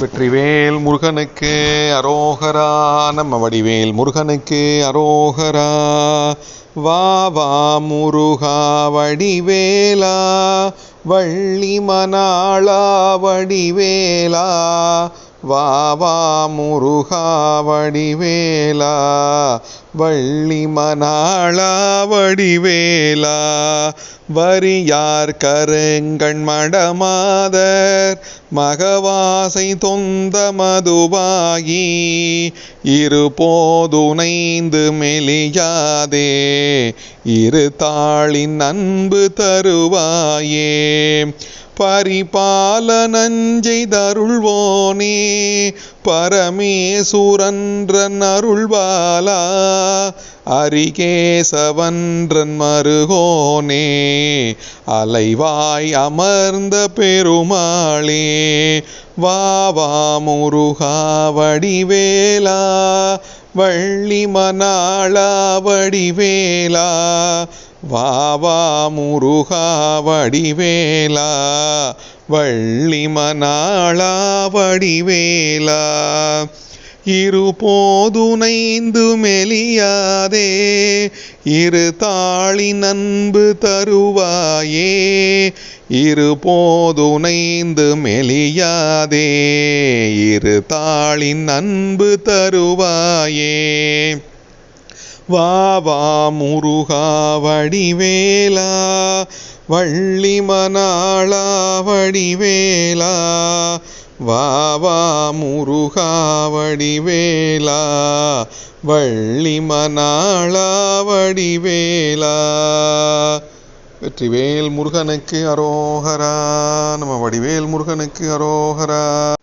வெற்றிவேல் முருகனுக்கு அரோகரா நம்ம வடிவேல் முருகனுக்கு அரோகரா. வா வா முருகா வடிவேலா. வள்ளி மணாளா வடிவேலா. வாவா வா முருகா வடிவேலா வள்ளி மணாளா வடிவேலா வரியார் கருங்கண் மடமாதர் மகவாசை தொந்த மதுவாகி இருபோதுனைந்து மெலியாதே இரு தாளின் அன்பு தருவாயே. பரிபால தருள்வோனே பரமேசுரன்றன் அருள்வாலா அரிகேசவன்றன் மருகோனே அலைவாய் அமர்ந்த பெருமாளே வாவா முருகா வடிவேலா வள்ளி மணாளா வடிவேலா வாவா முருகா வடிவேலா வள்ளி மணாளா வடிவேலா இருபோதுனைந்து மெலியாதே இரு தாளி அன்பு தருவாயே. இருபோதுனைந்து மெலியாதே இரு தாளின் அன்பு தருவாயே. வா வா முருகா வடிவேலா வள்ளி மணாளா வடிவேலா. வா வா முருகா வடிவேலா வள்ளி மணாளா வடிவேலா. வெற்றிவேல் முருகனுக்கு அரோகரா நம்ம வடிவேல் முருகனுக்கு அரோகரா.